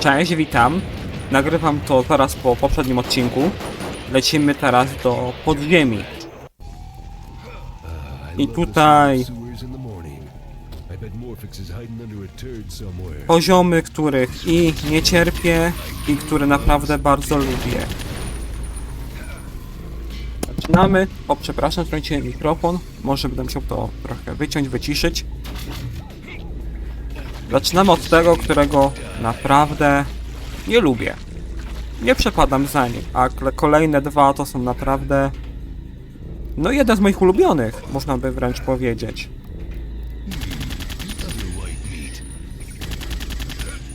Cześć, witam. Nagrywam to zaraz po poprzednim odcinku. Lecimy teraz do podziemi. I tutaj poziomy, których i nie cierpię, i które naprawdę bardzo lubię. Zaczynamy. O, przepraszam, wtrąciłem mikrofon. Może będę musiał to trochę wyciąć, wyciszyć. Zaczynamy od tego, którego naprawdę nie lubię. Nie przepadam za nim, a kolejne dwa to są naprawdę... No jeden z moich ulubionych, można by wręcz powiedzieć.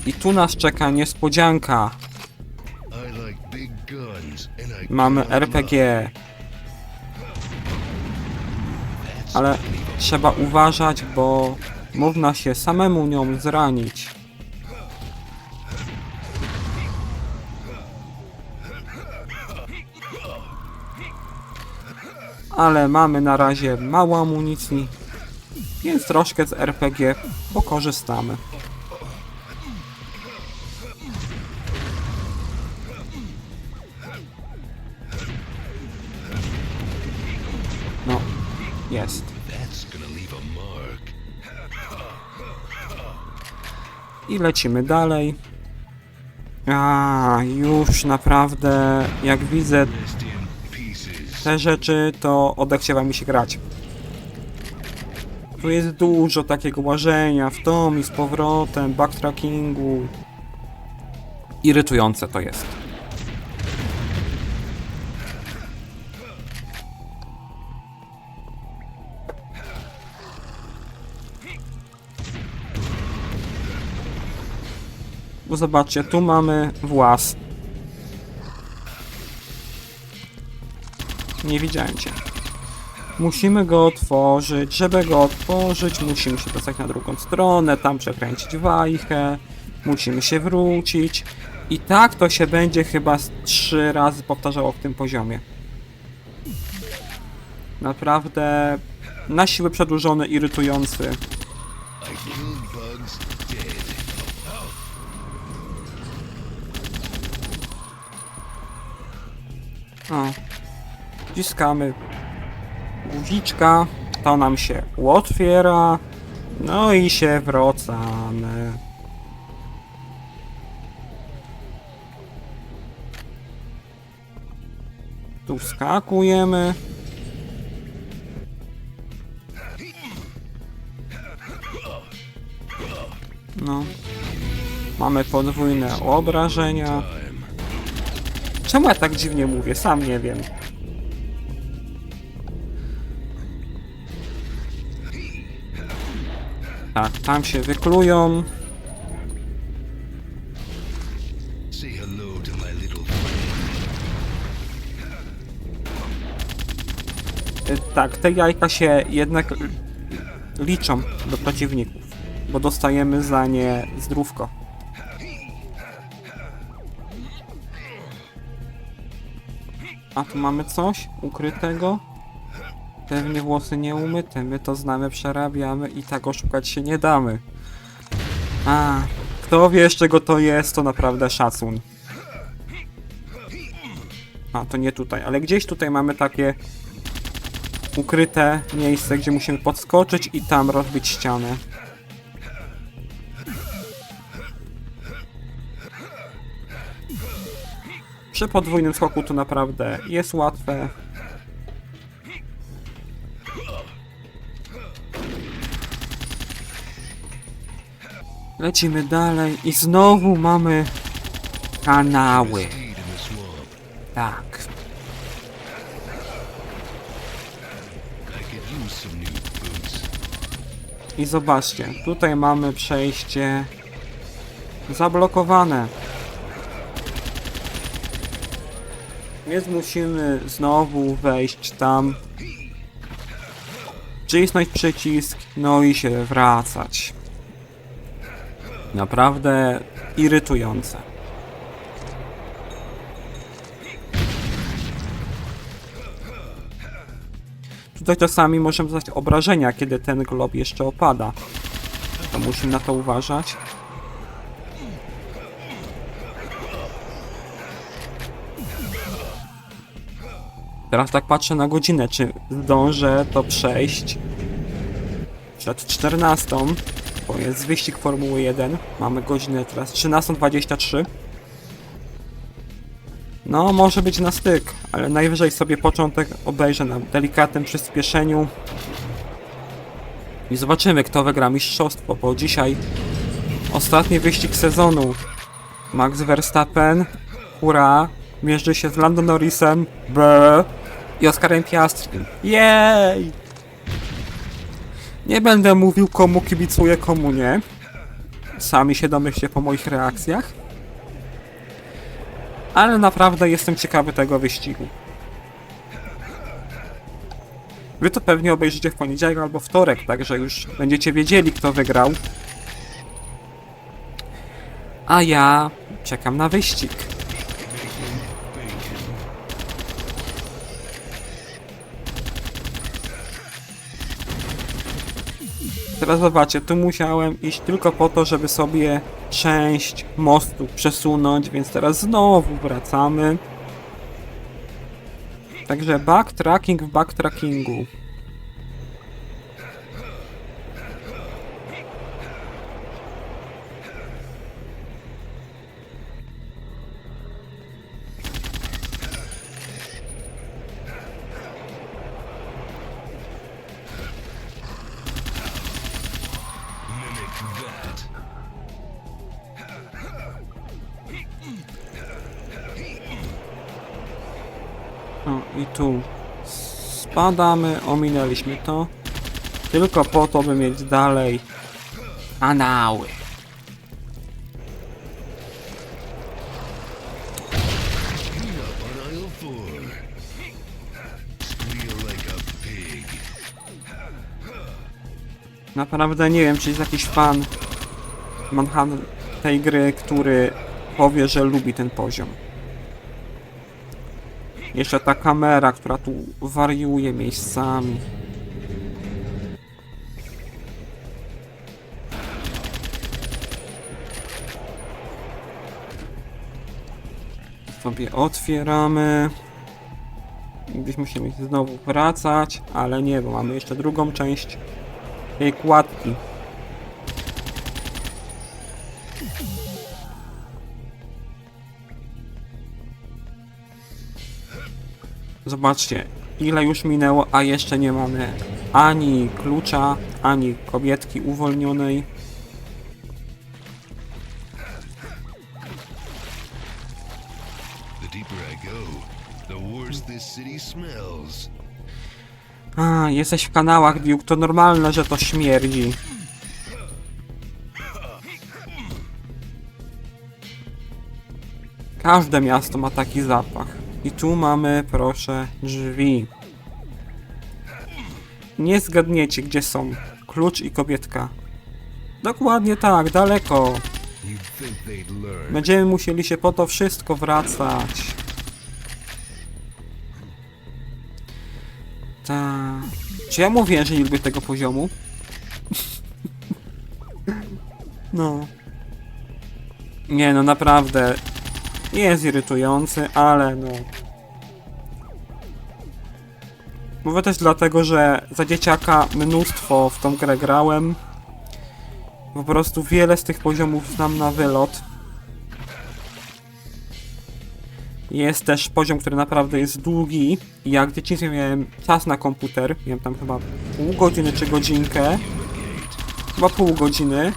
I tu nas czeka niespodzianka. Mamy RPG. Ale trzeba uważać, bo można się samemu nią zranić. Ale mamy na razie mało amunicji, więc troszkę z RPG pokorzystamy. I lecimy dalej. A, już naprawdę, jak widzę te rzeczy, to odechciewa mi się grać. Tu jest dużo takiego łażenia w tom i z powrotem, backtrackingu. Irytujące to jest. Bo zobaczcie, tu mamy włas. Nie widziałem cię. Musimy go otworzyć. Żeby go otworzyć, musimy się dostać na drugą stronę, tam przekręcić wajchę, musimy się wrócić. I tak to się będzie chyba trzy razy powtarzało w tym poziomie. Naprawdę na siłę przedłużony, irytujący. O. Wciskamy guziczka, to nam się otwiera, no i się wracamy. Tu wskakujemy. No. Mamy podwójne obrażenia. Czemu ja tak dziwnie mówię? Sam nie wiem. Tak, tam się wyklują. Y, Tak, te jajka się jednak liczą do przeciwników, bo dostajemy za nie zdrówko. A tu mamy coś ukrytego? Pewnie włosy nieumyte, my to znamy, przerabiamy i tak oszukać się nie damy. A, kto wie z czego to jest, to naprawdę szacun. A, to nie tutaj, ale gdzieś tutaj mamy takie ukryte miejsce, gdzie musimy podskoczyć i tam rozbić ścianę. Przy podwójnym skoku to naprawdę jest łatwe. Lecimy dalej i znowu mamy kanały. Tak. I zobaczcie, tutaj mamy przejście zablokowane. Więc musimy znowu wejść tam, wcisnąć przycisk, no i się wracać. Naprawdę irytujące. Tutaj czasami możemy dostać obrażenia, kiedy ten glob jeszcze opada. To musimy na to uważać. Teraz tak patrzę na godzinę, czy zdążę to przejść przed 14, bo jest wyścig Formuły 1. Mamy godzinę teraz 13.23. No, może być na styk, ale najwyżej sobie początek obejrzę na delikatnym przyspieszeniu. I zobaczymy, kto wygra mistrzostwo, bo dzisiaj ostatni wyścig sezonu. Max Verstappen, hurra, mierzy się z Lando Norrisem, i Oskarem Piastrim. Jej! Nie będę mówił komu kibicuję, komu nie. Sami się domyślcie po moich reakcjach. Ale naprawdę jestem ciekawy tego wyścigu. Wy to pewnie obejrzycie w poniedziałek albo wtorek, także już będziecie wiedzieli, kto wygrał. A ja czekam na wyścig. Teraz zobaczcie, tu musiałem iść tylko po to, żeby sobie część mostu przesunąć, więc teraz znowu wracamy. Także backtracking w backtrackingu. Spadamy, ominęliśmy to. Tylko po to, by mieć dalej kanały. Naprawdę nie wiem, czy jest jakiś fan Manhattan tej gry, który powie, że lubi ten poziom. Jeszcze ta kamera, która tu wariuje miejscami. Sobie otwieramy. Gdzieś musimy znowu wracać, ale nie, bo mamy jeszcze drugą część tej kładki. Zobaczcie, ile już minęło, a jeszcze nie mamy ani klucza, ani kobietki uwolnionej. A, jesteś w kanałach, Duke, to normalne, że to śmierdzi. Każde miasto ma taki zapach. I tu mamy, proszę, drzwi. Nie zgadniecie, gdzie są klucz i kobietka. Dokładnie tak, daleko. Będziemy musieli się po to wszystko wracać. Ta. Czy ja mówię, że nie lubię tego poziomu? no. Nie no, naprawdę. Jest irytujący, ale no. Mówię też dlatego, że za dzieciaka mnóstwo w tą grę grałem. Po prostu wiele z tych poziomów znam na wylot. Jest też poziom, który naprawdę jest długi. I Jak w dzieciństwie miałem czas na komputer, miałem tam chyba pół godziny czy godzinkę, chyba pół godziny,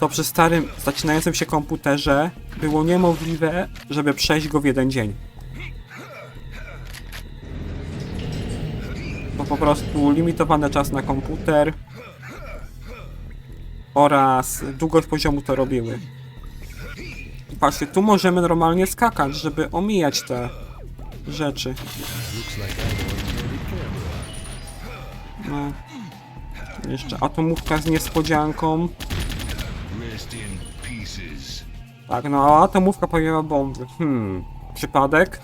to przy starym, zaczynającym się komputerze było niemożliwe, żeby przejść go w jeden dzień. Bo po prostu limitowany czas na komputer oraz długość poziomu to robiły. I patrzcie, tu możemy normalnie skakać, żeby omijać te rzeczy. No. Jeszcze atomówka z niespodzianką. Tak, no a atomówka powiewa bomby. Hmm, przypadek?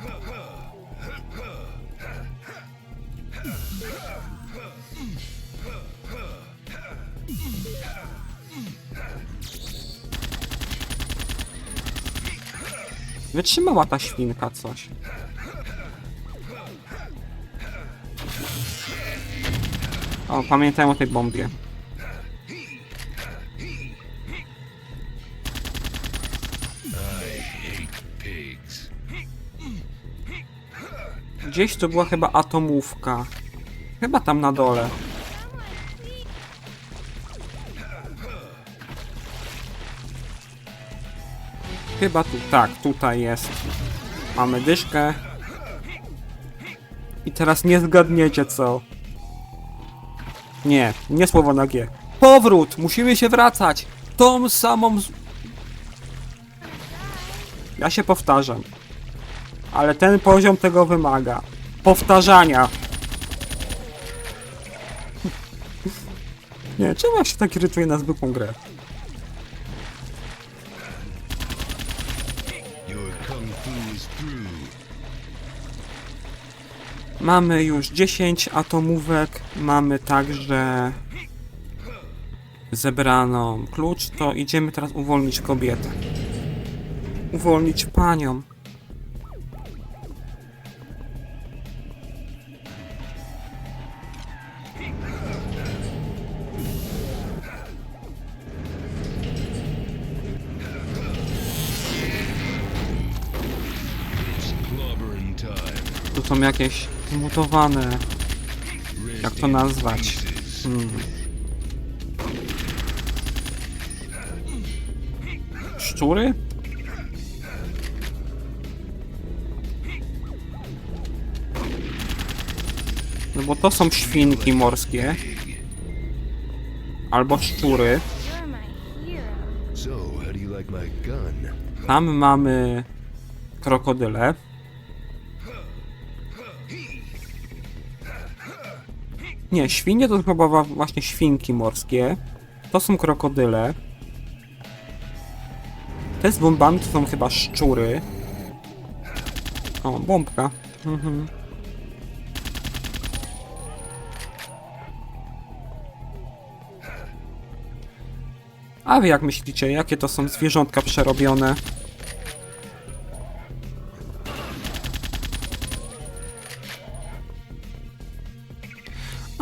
Wytrzymała ta świnka coś. O, pamiętałem o tej bombie. Gdzieś to była chyba atomówka. Chyba tam na dole. Chyba tu, tak, tutaj jest. Mamy dyszkę. I teraz nie zgadniecie co. Nie, nie słowo na G. Powrót! Musimy się wracać! Tą samą... Ja się powtarzam. Ale ten poziom tego wymaga. Powtarzania. Nie, czemu ja się tak irytuję na zwykłą grę? Mamy już 10 atomówek, mamy także zebraną klucz, to idziemy teraz uwolnić kobietę. Uwolnić panią. Jakieś zmutowane, jak to nazwać? Hmm. Szczury? No bo to są świnki morskie. Albo szczury. Tam mamy krokodyle. Nie, świnie to chyba właśnie świnki morskie. To są krokodyle. Te z bombami to są chyba szczury. O, bombka. Mhm. A wy jak myślicie, jakie to są zwierzątka przerobione?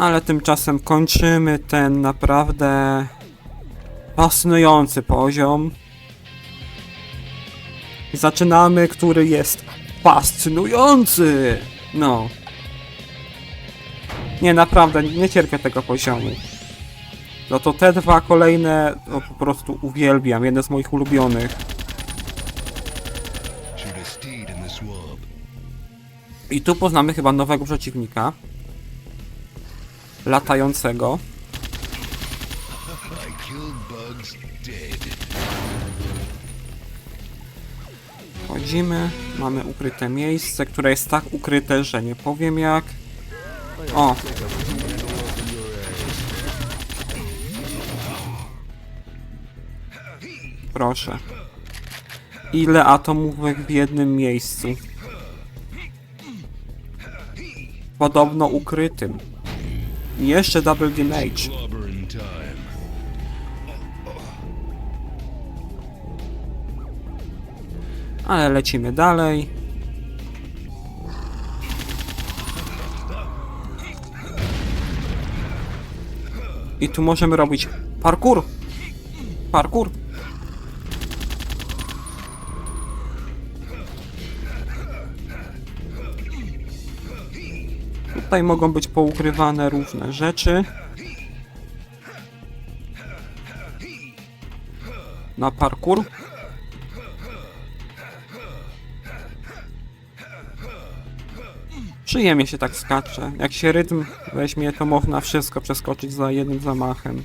Ale tymczasem kończymy ten naprawdę fascynujący poziom. Zaczynamy, który jest fascynujący. No. Nie, naprawdę, nie cierpię tego poziomu. No to te dwa kolejne, no po prostu uwielbiam, jeden z moich ulubionych. I tu poznamy chyba nowego przeciwnika. Latającego. Wchodzimy, mamy ukryte miejsce, które jest tak ukryte, że nie powiem jak. O! Proszę. Ile atomówek w jednym miejscu? Podobno ukrytym. I jeszcze double damage. Ale lecimy dalej. I tu możemy robić parkour. Parkour. Tutaj mogą być poukrywane różne rzeczy. Na parkour. Przyjemnie się tak skacze. Jak się rytm weźmie, to można wszystko przeskoczyć za jednym zamachem.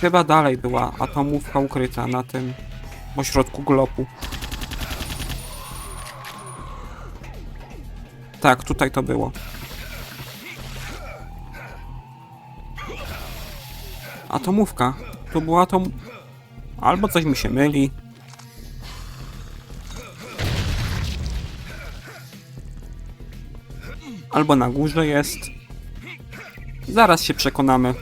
Chyba dalej była atomówka ukryta na tym ośrodku glopu. Tak, tutaj to było. Atomówka. Tu była atom... Albo coś mi się myli. Albo na górze jest. Zaraz się przekonamy.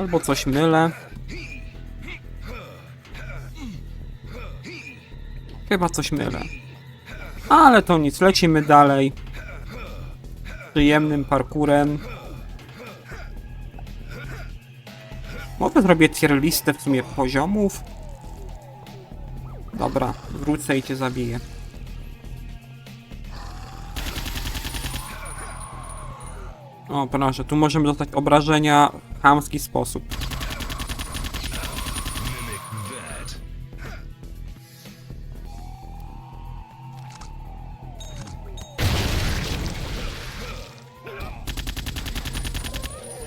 Albo coś mylę. Chyba coś mylę. Ale to nic, lecimy dalej. Przyjemnym parkurem. Może zrobię tier listę w sumie poziomów. Dobra, wrócę i cię zabiję. O, proszę, tu możemy dostać obrażenia w chamski sposób.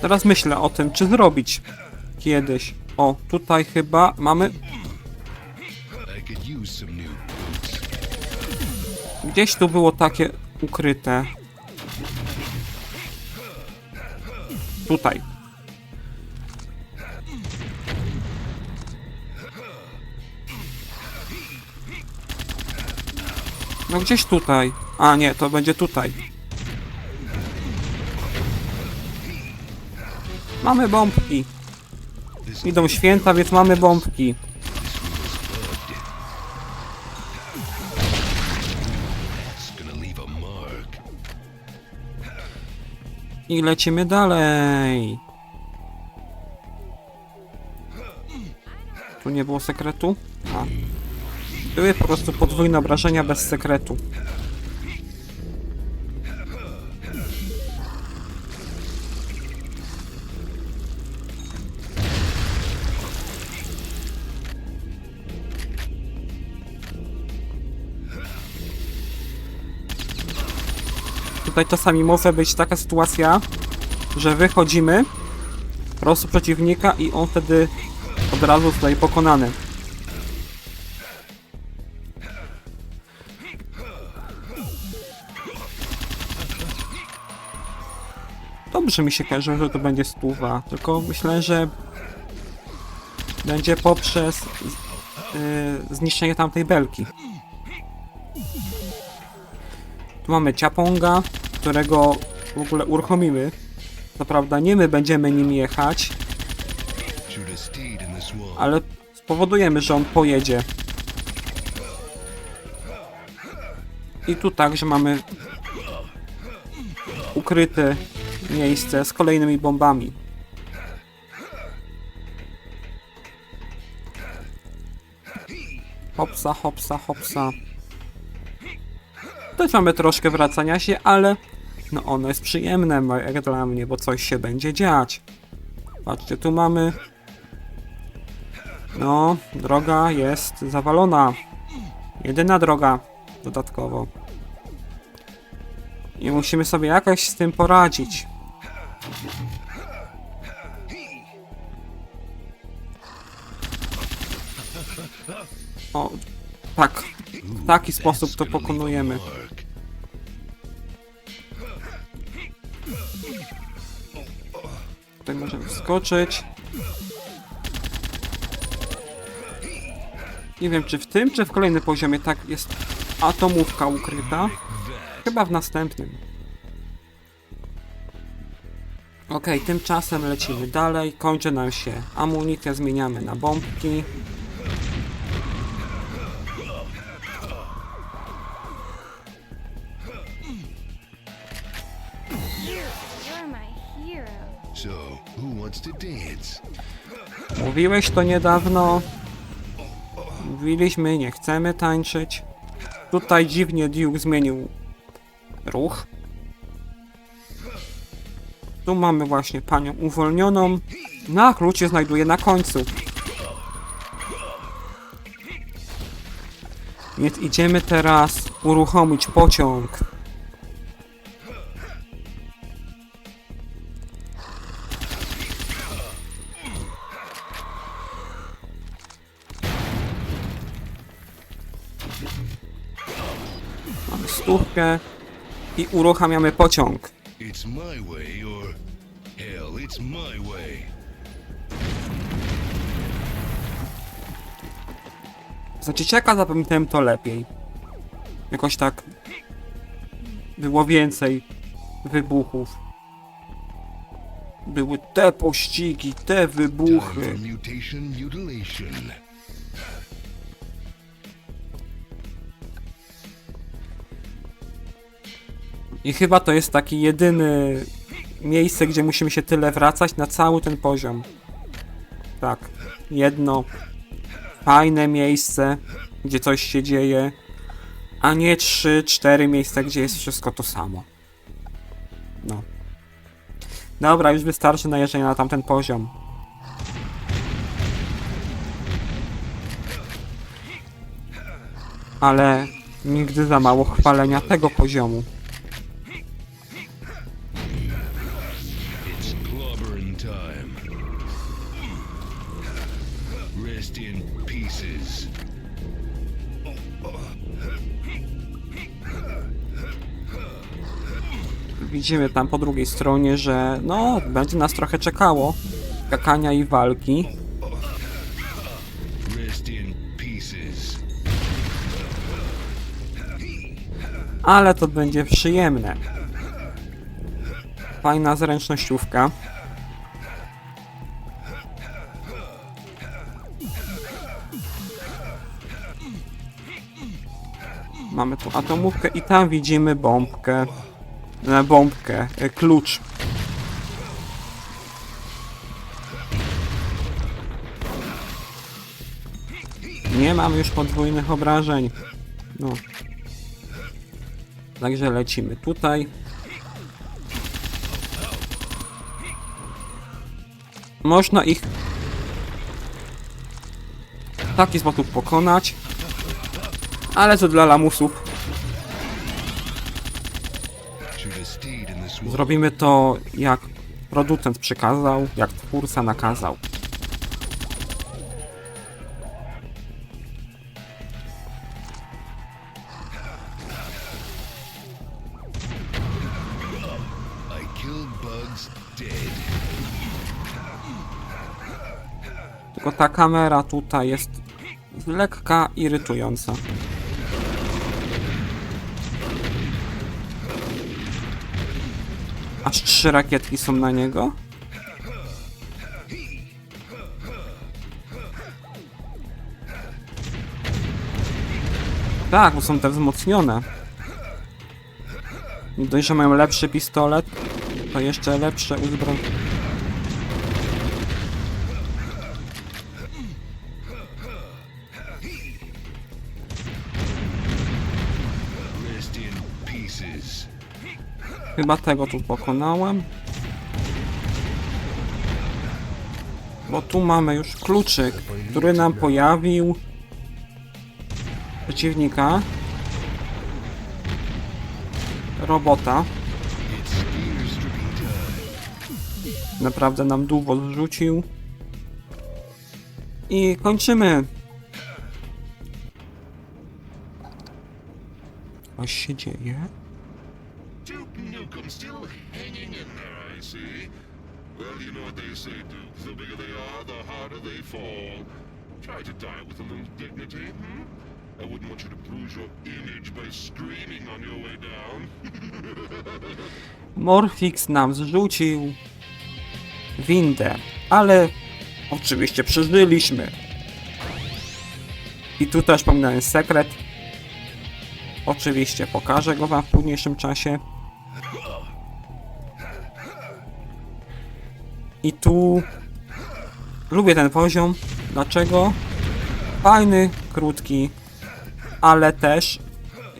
Teraz myślę o tym, czy zrobić kiedyś. O, tutaj chyba mamy. Gdzieś tu było takie ukryte. Tutaj. No gdzieś tutaj. A nie, to będzie tutaj. Mamy bombki. Idą święta, więc mamy bombki. I lecimy dalej. Tu nie było sekretu? A. Były po prostu podwójne obrażenia bez sekretu. Tutaj czasami może być taka sytuacja, że wychodzimy po prostu przeciwnika i on wtedy od razu zostaje pokonany. Dobrze mi się kojarzy, że to będzie stuwa, tylko myślę, że będzie poprzez yy, zniszczenie tamtej belki. Tu mamy Ciaponga, którego w ogóle uruchomimy. Co prawda nie my będziemy nim jechać, ale spowodujemy, że on pojedzie. I tu także mamy ukryte miejsce z kolejnymi bombami. Hopsa, hopsa, hopsa. Też mamy troszkę wracania się, ale no ono jest przyjemne dla mnie, bo coś się będzie dziać. Patrzcie, tu mamy no, droga jest zawalona. Jedyna droga dodatkowo. I musimy sobie jakoś z tym poradzić. O, tak. W taki sposób to pokonujemy. Tutaj możemy wskoczyć. Nie wiem, czy w tym, czy w kolejnym poziomie tak jest atomówka ukryta. Chyba w następnym. Okej, tymczasem lecimy dalej. Kończy nam się amunicja, zmieniamy na bombki. Mówiłeś to niedawno. Mówiliśmy, nie chcemy tańczyć. Tutaj dziwnie Duke zmienił ruch. Tu mamy właśnie panią uwolnioną. A klucz się znajduje na końcu. Więc idziemy teraz uruchomić pociąg. Stówkę i uruchamiamy pociąg. It's my way or hell, it's my way. Za dzieciaka zapamiętałem to lepiej. Jakoś tak było więcej wybuchów. były te pościgi, te wybuchy. Time for mutation mutilation. I chyba to jest taki jedyny miejsce, gdzie musimy się tyle wracać na cały ten poziom. Tak, jedno fajne miejsce, gdzie coś się dzieje, a nie trzy, cztery miejsca, gdzie jest wszystko to samo. No. Dobra, już wystarczy najeżdżenia na tamten poziom. Ale nigdy za mało chwalenia tego poziomu. Widzimy tam po drugiej stronie, że no, będzie nas trochę czekało. Skakania i walki. Ale to będzie przyjemne. Fajna zręcznościówka. Mamy tu atomówkę i tam widzimy bombkę. E, bombkę, e, klucz. Nie mam już podwójnych obrażeń. No. Także lecimy tutaj. Można ich w taki sposób pokonać. Ale to dla lamusów. Zrobimy to jak producent przykazał, jak twórca nakazał. Tylko ta kamera tutaj jest lekka irytująca. Aż trzy rakietki są na niego? Tak, bo są te wzmocnione. Nie dość, że mają lepszy pistolet, to jeszcze lepsze uzbrojenie. Chyba tego tu pokonałem. Bo tu mamy już kluczyk, który nam pojawił przeciwnika. Robota. Naprawdę nam długo zrzucił. I kończymy. Coś się dzieje. Nukem still hanging in there, I see. Well, you know what they say, Duke. The bigger they are, the harder they fall. Try to die with a little dignity, hmm? I wouldn't want you to bruise your image by screaming on your way down. Morfix nam zrzucił windę, ale oczywiście przeżyliśmy. I tu też sekret. Oczywiście pokażę go wam w późniejszym czasie. I tu lubię ten poziom. Dlaczego? Fajny, krótki, ale też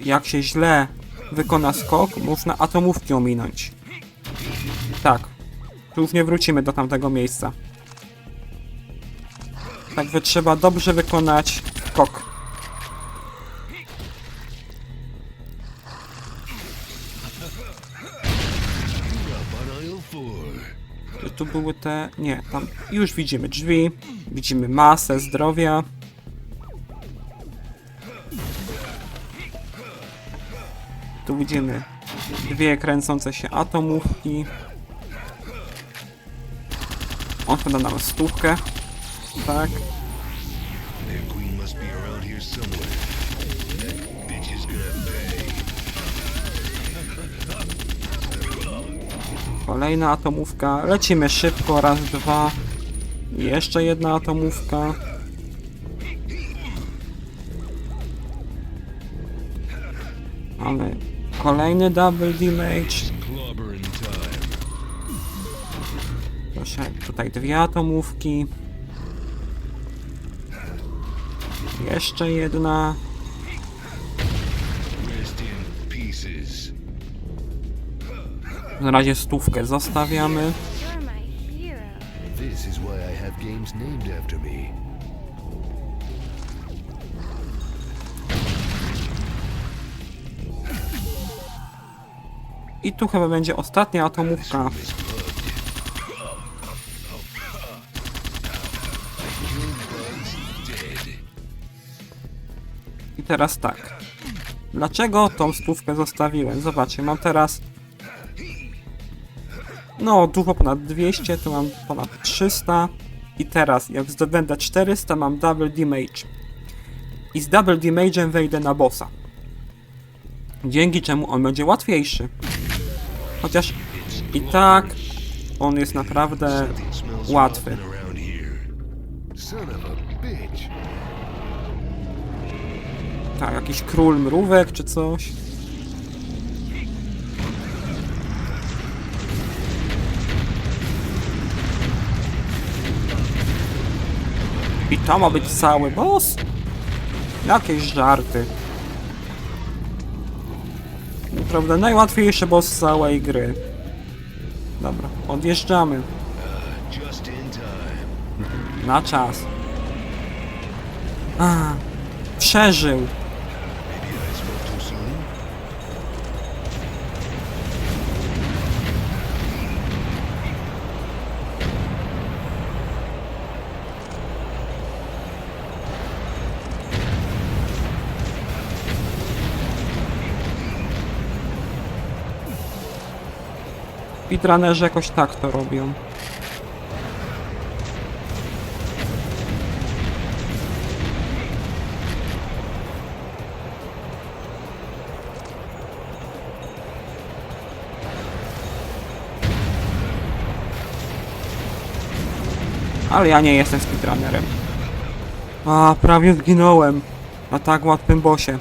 jak się źle wykona skok, można atomówki ominąć. Tak. Tu już nie wrócimy do tamtego miejsca. Także trzeba dobrze wykonać Tu były te... Nie, tam już widzimy drzwi, widzimy masę zdrowia. Tu widzimy dwie kręcące się atomówki. On chyba nam stówkę. Tak. Kolejna atomówka. Lecimy szybko. Raz, dwa. Jeszcze jedna atomówka. Mamy kolejny double damage. Proszę, tutaj dwie atomówki. Jeszcze jedna. Na razie stówkę zostawiamy. I tu chyba będzie ostatnia atomówka. I teraz tak. Dlaczego tą stówkę zostawiłem? Zobaczcie, mam teraz... No, dużo ponad 200, tu mam ponad 300. I teraz, jak zdobędę 400, mam double damage. I z double damage'em wejdę na bossa. Dzięki czemu on będzie łatwiejszy. Chociaż i tak on jest naprawdę łatwy. Tak, jakiś król mrówek czy coś. I to ma być cały boss? Jakieś żarty. Naprawdę najłatwiejszy boss z całej gry. Dobra, odjeżdżamy. Na czas. A, przeżył. Speedrunnerzy jakoś tak to robią. Ale ja nie jestem speedrunnerem. A, prawie zginąłem. Na tak łatwym bosie.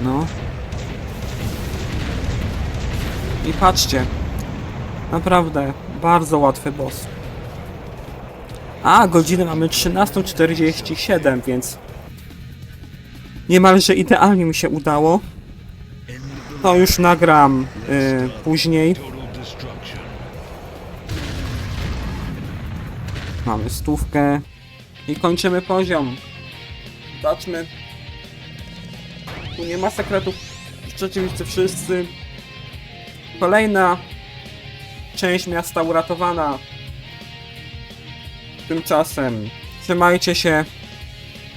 No. I patrzcie. Naprawdę, bardzo łatwy boss. A, godzinę mamy 13.47, więc niemalże idealnie mi się udało. To już nagram y, później. Mamy stówkę. I kończymy poziom. Zobaczmy. Tu nie ma sekretów. Rzeczywiście wszyscy. Kolejna część miasta uratowana. Tymczasem trzymajcie się.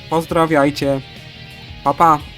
Pozdrawiajcie. Pa pa.